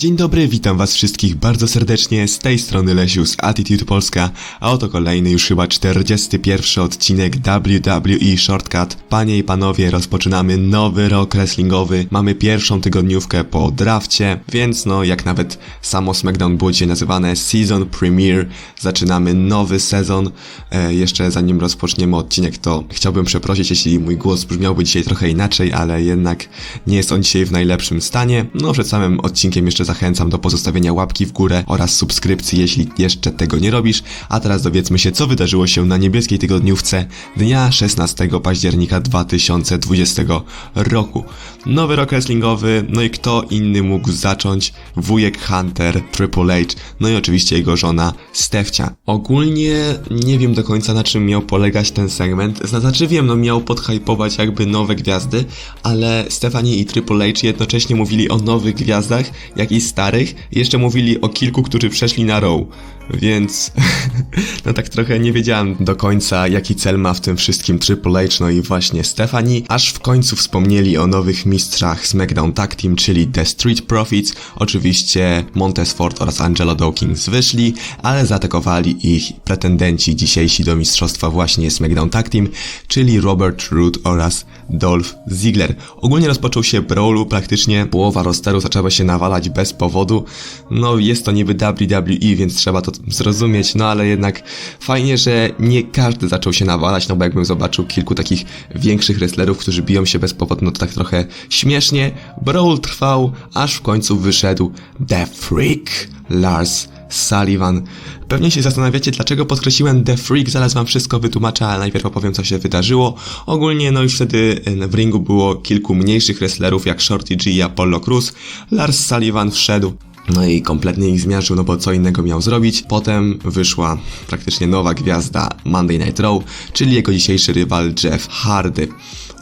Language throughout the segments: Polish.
Dzień dobry, witam was wszystkich bardzo serdecznie, z tej strony Lesiu z Attitude Polska, a oto kolejny już chyba 41 odcinek WWE Shortcut. Panie i panowie, rozpoczynamy nowy rok wrestlingowy, mamy pierwszą tygodniówkę po drafcie, więc no jak nawet samo SmackDown było dzisiaj nazywane Season Premiere, zaczynamy nowy sezon. E, jeszcze zanim rozpoczniemy odcinek, to chciałbym przeprosić, jeśli mój głos brzmiałby dzisiaj trochę inaczej, ale jednak nie jest on dzisiaj w najlepszym stanie. No przed samym odcinkiem jeszcze zachęcam do pozostawienia łapki w górę oraz subskrypcji, jeśli jeszcze tego nie robisz. A teraz dowiedzmy się, co wydarzyło się na niebieskiej tygodniówce dnia 16 października 2020 roku. Nowy rok wrestlingowy, no i kto inny mógł zacząć? Wujek Hunter, Triple H, no i oczywiście jego żona Stefcia. Ogólnie nie wiem do końca na czym miał polegać ten segment, znaczy wiem, no miał podhypować jakby nowe gwiazdy, ale Stephanie i Triple H jednocześnie mówili o nowych gwiazdach, jak i starych, jeszcze mówili o kilku, którzy przeszli na Raw. Więc no tak trochę nie wiedziałem do końca jaki cel ma w tym wszystkim Triple H, no i właśnie Stephanie, aż w końcu wspomnieli o nowych mistrzach SmackDown Tag Team, czyli The Street Profits. Oczywiście Montez Ford oraz Angelo Dawkins wyszli, ale zaatakowali ich pretendenci dzisiejsi do mistrzostwa właśnie SmackDown Tag Team, czyli Robert Root oraz Dolph Ziggler. Ogólnie rozpoczął się brawlu, praktycznie połowa rosteru zaczęła się nawalać bez powodu. No jest to niby WWE, więc trzeba to zrozumieć, no ale jednak fajnie, że nie każdy zaczął się nawalać, no bo jakbym zobaczył kilku takich większych wrestlerów, którzy biją się bez powodu, no to tak trochę śmiesznie. Brawl trwał, aż w końcu wyszedł The Freak Lars Sullivan. Pewnie się zastanawiacie, dlaczego podkreśliłem The Freak, zaraz wam wszystko wytłumaczę, ale najpierw opowiem, co się wydarzyło. Ogólnie, no już wtedy w ringu było kilku mniejszych wrestlerów, jak Shorty G i Apollo Cruz. Lars Sullivan wszedł no i kompletnie ich zmiażdżył, no bo co innego miał zrobić. Potem wyszła praktycznie nowa gwiazda Monday Night Raw, czyli jego dzisiejszy rywal Jeff Hardy.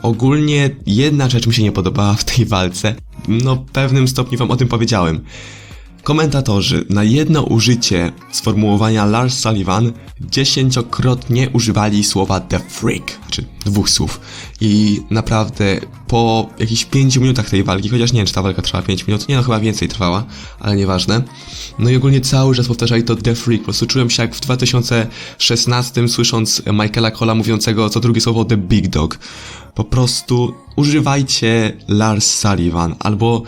Ogólnie jedna rzecz mi się nie podobała w tej walce. No, pewnym stopniu wam o tym powiedziałem. Komentatorzy na jedno użycie sformułowania Lars Sullivan dziesięciokrotnie używali słowa The Freak, znaczy dwóch słów. I naprawdę po jakichś 5 minutach tej walki, chociaż nie wiem, czy ta walka trwała 5 minut, nie no, chyba więcej trwała, ale nieważne. No i ogólnie cały czas powtarzali to The Freak, po prostu czułem się jak w 2016 słysząc Michaela Cola mówiącego co drugie słowo The Big Dog. Po prostu używajcie Lars Sullivan albo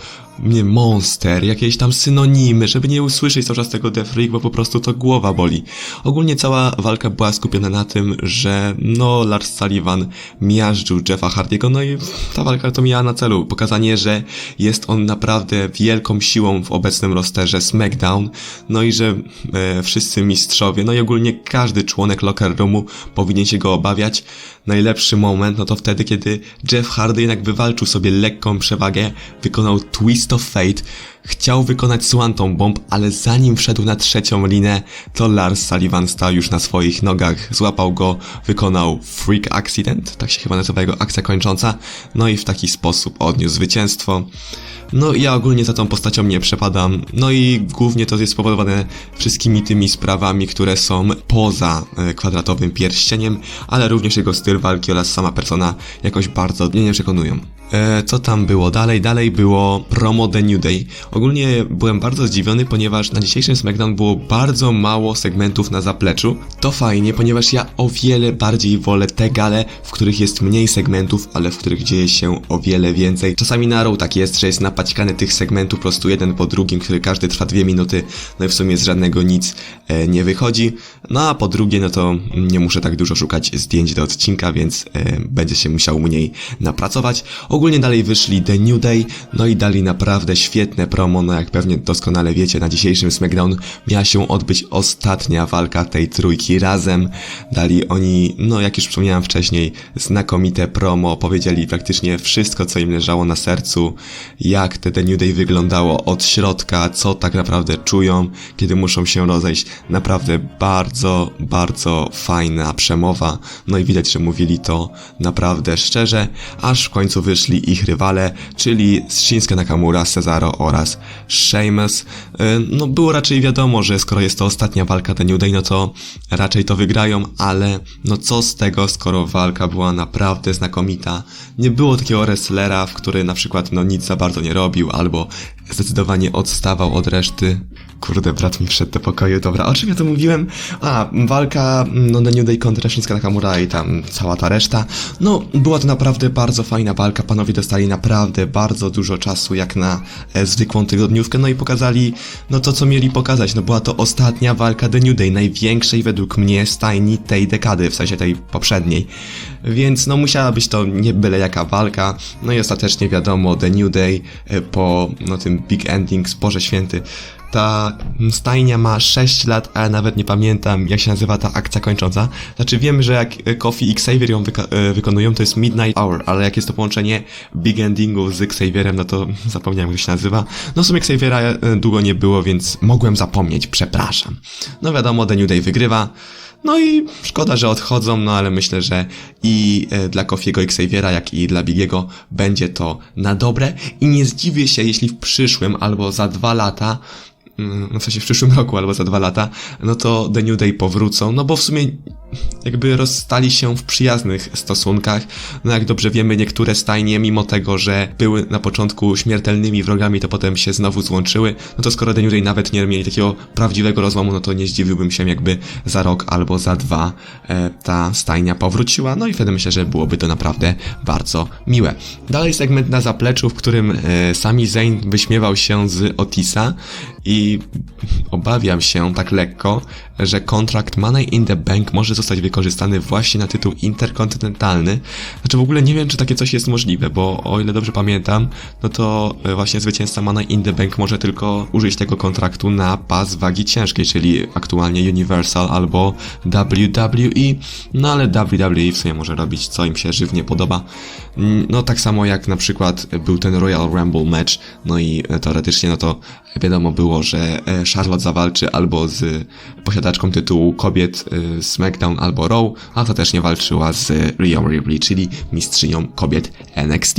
nie monster, jakieś tam synonimy, żeby nie usłyszeć cały czas tego The Freak, bo po prostu to głowa boli. Ogólnie cała walka była skupiona na tym, że no Lars Sullivan miażdżył Jeffa Hardiego, no i ta walka to miała na celu pokazanie, że jest on naprawdę wielką siłą w obecnym rosterze SmackDown, no i że e, wszyscy mistrzowie, no i ogólnie każdy członek locker roomu powinien się go obawiać. Najlepszy moment, no to wtedy, kiedy Jeff Hardy jednak wywalczył sobie lekką przewagę, wykonał Twist of Fate, chciał wykonać Swanton Bomb, ale zanim wszedł na trzecią linę, to Lars Sullivan stał już na swoich nogach, złapał go, wykonał Freak Accident, tak się chyba nazywa jego akcja kończąca, no i w taki sposób odniósł zwycięstwo. No ja ogólnie za tą postacią nie przepadam, no i głównie to jest spowodowane wszystkimi tymi sprawami, które są poza e, kwadratowym pierścieniem, ale również jego styl walki oraz sama persona jakoś bardzo mnie nie przekonują. E, co tam było dalej? Dalej było promo The New Day. Ogólnie byłem bardzo zdziwiony, ponieważ na dzisiejszym SmackDown było bardzo mało segmentów na zapleczu. To fajnie, ponieważ ja o wiele bardziej wolę te gale, w których jest mniej segmentów, ale w których dzieje się o wiele więcej. Czasami na Raw tak jest, że jest napaćkany tych segmentów po prostu jeden po drugim, który każdy trwa dwie minuty, no i w sumie z żadnego nic e, nie wychodzi. No a po drugie, no to nie muszę tak dużo szukać zdjęć do odcinka, więc e, będzie się musiał mniej napracować. Dalej wyszli The New Day, no i dali naprawdę świetne promo, no jak pewnie doskonale wiecie, na dzisiejszym SmackDown miała się odbyć ostatnia walka tej trójki razem. Dali oni, no jak już wspomniałem wcześniej, znakomite promo, powiedzieli praktycznie wszystko, co im leżało na sercu, jak te The New Day wyglądało od środka, co tak naprawdę czują, kiedy muszą się rozejść. Naprawdę bardzo, bardzo fajna przemowa, no i widać, że mówili to naprawdę szczerze, aż w końcu wyszli przyszli ich rywale, czyli Shinsuke Nakamura, Cesaro oraz Sheamus. E, No było raczej wiadomo, że skoro jest to ostatnia walka The New Day, no to raczej to wygrają, ale no co z tego, skoro walka była naprawdę znakomita. Nie było takiego wrestlera, w który na przykład no nic za bardzo nie robił, albo zdecydowanie odstawał od reszty. Kurde, brat mi wszedł do pokoju, dobra, o czym ja to mówiłem? A, walka, no The New Day kontra Shinsuke Nakamura i tam cała ta reszta. No, była to naprawdę bardzo fajna walka, panowie dostali naprawdę bardzo dużo czasu, jak na e, zwykłą tygodniówkę, no i pokazali, no to co mieli pokazać, no była to ostatnia walka The New Day, największej według mnie stajni tej dekady, w sensie tej poprzedniej. Więc no musiała być to nie byle jaka walka, no i ostatecznie wiadomo, The New Day e, po no tym big ending, Boże Święty, ta stajnia ma 6 lat, ale nawet nie pamiętam, jak się nazywa ta akcja kończąca. Znaczy wiem, że jak e, Kofi i Xavier ją wyka- e, wykonują, to jest Midnight Hour, ale jak jest to połączenie big endingu z Xavierem, no to zapomniałem, jak się nazywa. No w sumie Xaviera e, długo nie było, więc mogłem zapomnieć, przepraszam. No wiadomo, The New Day wygrywa. No i szkoda, że odchodzą, no ale myślę, że i dla Kofiego Xaviera, jak i dla Bigiego będzie to na dobre i nie zdziwię się, jeśli w przyszłym albo za dwa lata w sensie w przyszłym roku albo za dwa lata, no to The New Day powrócą, no bo w sumie jakby rozstali się w przyjaznych stosunkach. No jak dobrze wiemy, niektóre stajnie, mimo tego, że były na początku śmiertelnymi wrogami, to potem się znowu złączyły. No to skoro The New nawet nie mieli takiego prawdziwego rozłamu, no to nie zdziwiłbym się, jakby za rok albo za dwa e, ta stajnia powróciła. No i wtedy myślę, że byłoby to naprawdę bardzo miłe. Dalej segment na zapleczu, w którym e, Sami Zayn wyśmiewał się z Otisa i obawiam się tak lekko, że kontrakt Money in the Bank może zostać wykorzystany właśnie na tytuł interkontynentalny. Znaczy w ogóle nie wiem, czy takie coś jest możliwe, bo o ile dobrze pamiętam, no to e, właśnie zwycięzca Money in the Bank może tylko użyć tego kontraktu na pas wagi ciężkiej, czyli aktualnie Universal albo WWE, no ale WWE w sumie może robić co im się żywnie podoba. Mm, No tak samo jak na przykład był ten Royal Rumble match, no i e, teoretycznie no to wiadomo było, że e, Charlotte zawalczy albo z posiadaczką tytułu kobiet e, SmackDown albo Raw, a ostatecznie walczyła z Rhea Ripley, czyli mistrzynią kobiet NXT.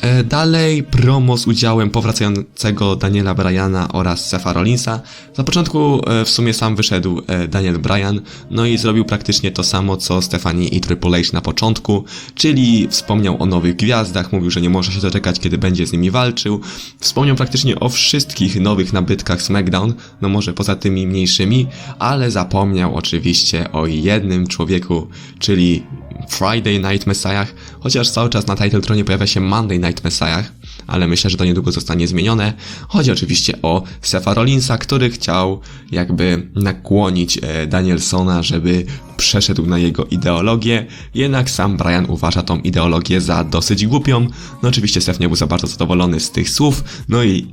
E, Dalej promo z udziałem powracającego Daniela Bryana oraz Sefa Rollinsa. Na początku e, w sumie sam wyszedł e, Daniel Bryan, no i zrobił praktycznie to samo co Stephanie i Triple H na początku, czyli wspomniał o nowych gwiazdach, mówił, że nie może się doczekać, kiedy będzie z nimi walczył. Wspomniał praktycznie o wszystkich nowych nabytkach SmackDown, no może poza tymi mniejszymi, ale zapomniał oczywiście o jednym człowieku, czyli Friday Night Messiah, chociaż cały czas na Title pojawia się Monday Night Messiah, ale myślę, że to niedługo zostanie zmienione. Chodzi oczywiście o Sefa Rollinsa, który chciał jakby nakłonić e, Danielsona, żeby przeszedł na jego ideologię, jednak sam Brian uważa tą ideologię za dosyć głupią. No oczywiście Sef nie był za bardzo zadowolony z tych słów, no i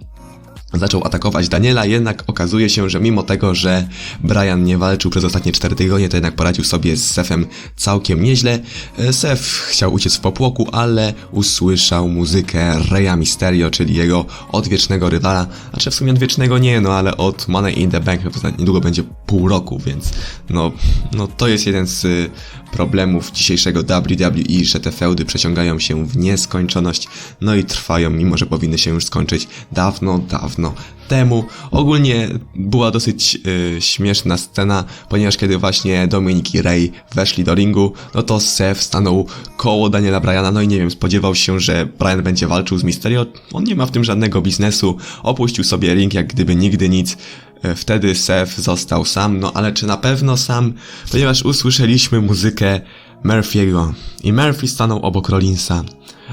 zaczął atakować Daniela, jednak okazuje się, że mimo tego, że Brian nie walczył przez ostatnie 4 tygodnie, to jednak poradził sobie z Sefem całkiem nieźle. E, Sef chciał uciec w popłoku, ale usłyszał muzykę Reya Mysterio, czyli jego odwiecznego rywala. Znaczy w sumie odwiecznego nie, no ale od Money in the Bank no to niedługo będzie pół roku, więc no, no to jest jeden z problemów dzisiejszego WWE, że te feudy przeciągają się w nieskończoność, no i trwają, mimo że powinny się już skończyć dawno, dawno temu. Ogólnie była dosyć y, śmieszna scena, ponieważ kiedy właśnie Dominik i Ray weszli do ringu, no to Seth stanął koło Daniela Bryana, no i nie wiem, spodziewał się, że Bryan będzie walczył z Mysterio. On nie ma w tym żadnego biznesu, opuścił sobie ring jak gdyby nigdy nic. E, Wtedy Seth został sam, no ale czy na pewno sam? Ponieważ usłyszeliśmy muzykę Murphy'ego i Murphy stanął obok Rollinsa.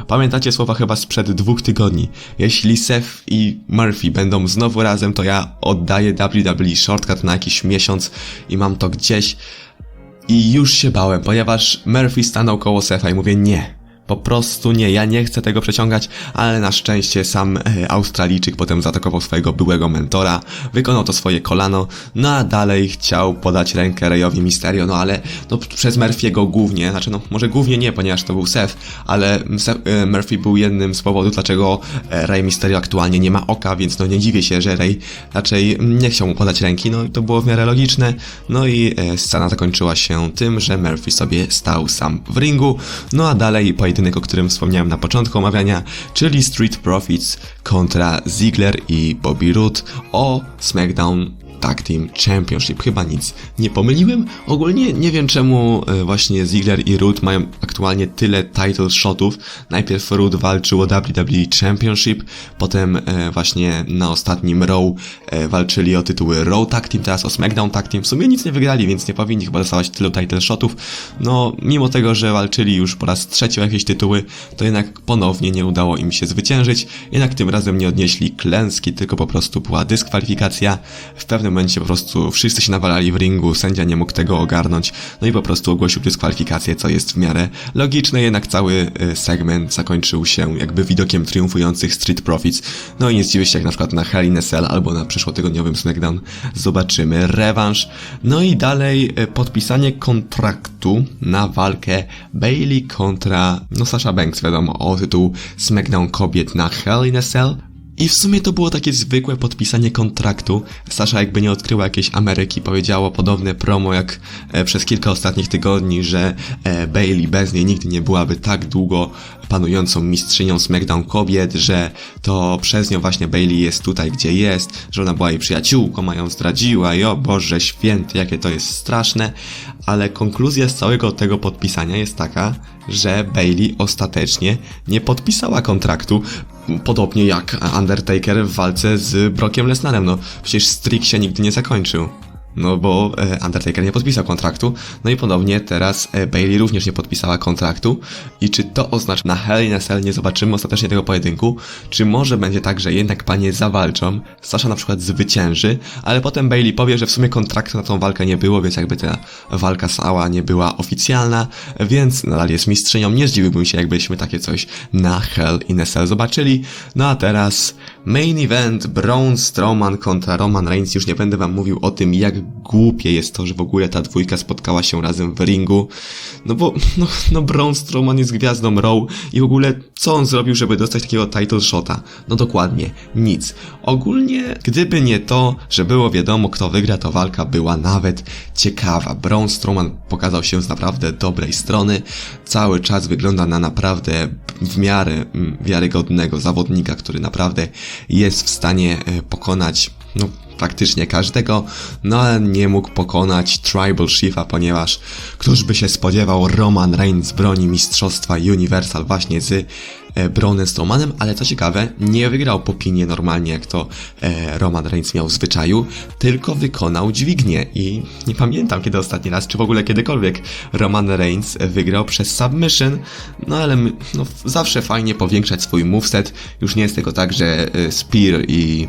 Pamiętacie słowa chyba sprzed dwóch tygodni. Jeśli Seth i Murphy będą znowu razem, to ja oddaję WWE shortcut na jakiś miesiąc i mam to gdzieś. I już się bałem, ponieważ Murphy stanął koło Setha i mówię nie. Po prostu nie, ja nie chcę tego przeciągać, ale na szczęście sam e, Australijczyk potem zaatakował swojego byłego mentora, wykonał to swoje kolano, no a dalej chciał podać rękę Rayowi Mysterio, no ale no, przez Murphy'ego głównie, znaczy no może głównie nie, ponieważ to był Seth, ale e, Murphy był jednym z powodów, dlaczego e, Rey Mysterio aktualnie nie ma oka, więc no nie dziwię się, że Rey raczej nie chciał mu podać ręki, no to było w miarę logiczne, no i scena zakończyła się tym, że Murphy sobie stał sam w ringu, no a dalej pojedynek pojedynek, o którym wspomniałem na początku omawiania, czyli Street Profits kontra Ziggler i Bobby Roode. O SmackDown Tag Team Championship. Chyba nic nie pomyliłem. Ogólnie nie wiem czemu e, właśnie Ziggler i Root mają aktualnie tyle title shotów. Najpierw Root walczył o WWE Championship, potem e, właśnie na ostatnim Raw e, walczyli o tytuły Raw Tag Team, teraz o SmackDown Tag Team. W sumie nic nie wygrali, więc nie powinni chyba dostawać tylu title shotów. No, mimo tego, że walczyli już po raz trzeci o jakieś tytuły, to jednak ponownie nie udało im się zwyciężyć. Jednak tym razem nie odnieśli klęski, tylko po prostu była dyskwalifikacja. W pewnym momencie po prostu wszyscy się nawalali w ringu, sędzia nie mógł tego ogarnąć, no i po prostu ogłosił dyskwalifikację, co jest w miarę logiczne, jednak cały y, segment zakończył się jakby widokiem triumfujących Street Profits. No i nie zdziwię się, jak na przykład na Hell in a Cell albo na przyszłotygodniowym SmackDown zobaczymy rewanż. No i dalej y, podpisanie kontraktu na walkę Bailey kontra, no Sasha Banks, wiadomo, o tytuł SmackDown kobiet na Hell in a Cell. I w sumie to było takie zwykłe podpisanie kontraktu. Sasha jakby nie odkryła jakiejś Ameryki, powiedziała podobne promo jak e, przez kilka ostatnich tygodni, że e, Bailey bez niej nigdy nie byłaby tak długo panującą mistrzynią SmackDown kobiet, że to przez nią właśnie Bailey jest tutaj, gdzie jest, że ona była jej przyjaciółką, a ją zdradziła i o Boże święty, jakie to jest straszne, ale konkluzja z całego tego podpisania jest taka, że Bailey ostatecznie nie podpisała kontraktu, podobnie jak Undertaker w walce z Brockiem Lesnarem, no przecież Strick się nigdy nie zakończył. No bo e, Undertaker nie podpisał kontraktu, no i ponownie teraz e, Bailey również nie podpisała kontraktu. I czy to oznacza, na Hell in a Cell nie zobaczymy ostatecznie tego pojedynku? Czy może będzie tak, że jednak panie zawalczą, Sasha na przykład zwycięży, ale potem Bailey powie, że w sumie kontraktu na tą walkę nie było, więc jakby ta walka cała nie była oficjalna, więc nadal jest mistrzynią. Nie zdziwiłbym się, jakbyśmy takie coś na Hell in a Cell zobaczyli. No a teraz main event Braun Strowman kontra Roman Reigns. Już nie będę wam mówił o tym, jak głupie jest to, że w ogóle ta dwójka spotkała się razem w ringu. No bo, no, no Braun Strowman jest gwiazdą Raw i w ogóle co on zrobił, żeby dostać takiego title shota? No dokładnie, nic. Ogólnie, gdyby nie to, że było wiadomo, kto wygra, to walka była nawet ciekawa. Braun Strowman pokazał się z naprawdę dobrej strony. Cały czas wygląda na naprawdę w miarę mm, wiarygodnego zawodnika, który naprawdę jest w stanie e, pokonać, no, praktycznie każdego, no ale nie mógł pokonać Tribal Shifta, ponieważ któż by się spodziewał, Roman Reigns broni mistrzostwa Universal właśnie z e, Braunem Strowmanem, ale co ciekawe, nie wygrał po pinie normalnie, jak to e, Roman Reigns miał w zwyczaju, tylko wykonał dźwignię. I nie pamiętam kiedy ostatni raz, czy w ogóle kiedykolwiek Roman Reigns wygrał przez submission, no ale no, zawsze fajnie powiększać swój moveset, już nie jest tego tak, że e, Spear i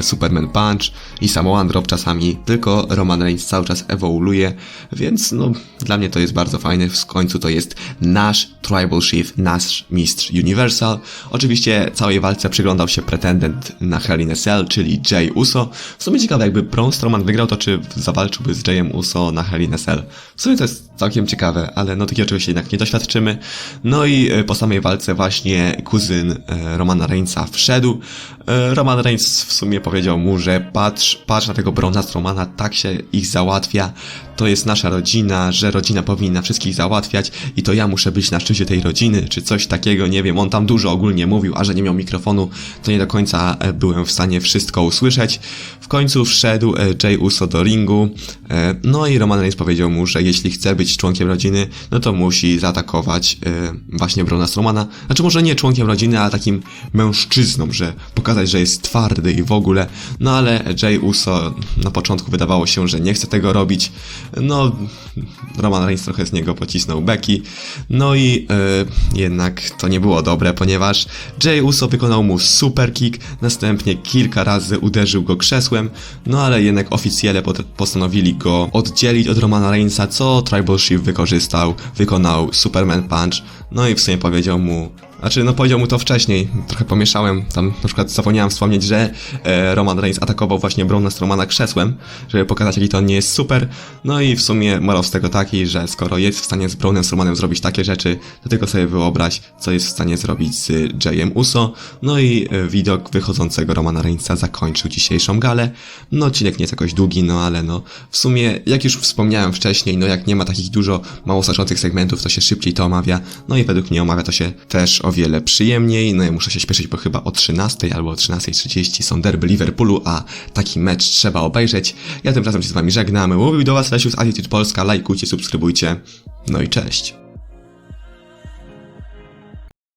Superman Punch i Samoan Drop czasami, tylko Roman Reigns cały czas ewoluuje, więc no dla mnie to jest bardzo fajne, w końcu to jest nasz Tribal Chief, nasz mistrz Universal. Oczywiście całej walce przyglądał się pretendent na Hell in a Cell, czyli Jay Uso. W sumie ciekawe, jakby Braun Strowman wygrał, to czy zawalczyłby z Jayem Uso na Hell in a Cell. W sumie to jest całkiem ciekawe, ale no takiego oczywiście jednak nie doświadczymy. No i e, po samej walce właśnie kuzyn e, Romana Reignsa wszedł. E, Roman Reigns w sumie powiedział mu, że patrz, patrz na tego Brauna Strowmana, tak się ich załatwia, to jest nasza rodzina, że rodzina powinna wszystkich załatwiać i to ja muszę być na szczycie tej rodziny, czy coś takiego, nie wiem, on tam dużo ogólnie mówił, a że nie miał mikrofonu, to nie do końca e, byłem w stanie wszystko usłyszeć. W końcu wszedł e, Jay Uso do ringu, e, no i Roman Reigns powiedział mu, że jeśli chce być członkiem rodziny, no to musi zaatakować właśnie Brauna Strowmana. Znaczy może nie członkiem rodziny, ale takim mężczyzną, że pokazać, że jest twardy i w ogóle. No ale Jay Uso na początku wydawało się, że nie chce tego robić. No, Roman Reigns trochę z niego pocisnął Becky. No i e, jednak to nie było dobre, ponieważ Jay Uso wykonał mu super kick, następnie kilka razy uderzył go krzesłem, no ale jednak oficjele postanowili go oddzielić od Romana Reignsa, co Tribal Chief wykorzystał, wykonał Superman Punch, no i w sumie powiedział mu Znaczy, no powiedział mu to wcześniej, trochę pomieszałem, tam na przykład zapomniałem wspomnieć, że e, Roman Reigns atakował właśnie Brauna Strowmana krzesłem, żeby pokazać, jaki to nie jest super, no i w sumie morał z tego taki, że skoro jest w stanie z Braunem Strowmanem zrobić takie rzeczy, to tylko sobie wyobraź, co jest w stanie zrobić z Jayem Uso, no i e, widok wychodzącego Romana Reignsa zakończył dzisiejszą galę, no odcinek nie jest jakoś długi, no ale no, w sumie, jak już wspomniałem wcześniej, no jak nie ma takich dużo mało znaczących segmentów, to się szybciej to omawia, no i według mnie omawia to się też o wiele przyjemniej, no i muszę się śpieszyć, bo chyba o 13 albo o 13.30 są derby Liverpoolu, a taki mecz trzeba obejrzeć. Ja tymczasem się z wami żegnam, mówił do was Lesius Attitude Polska, lajkujcie, subskrybujcie, no i cześć.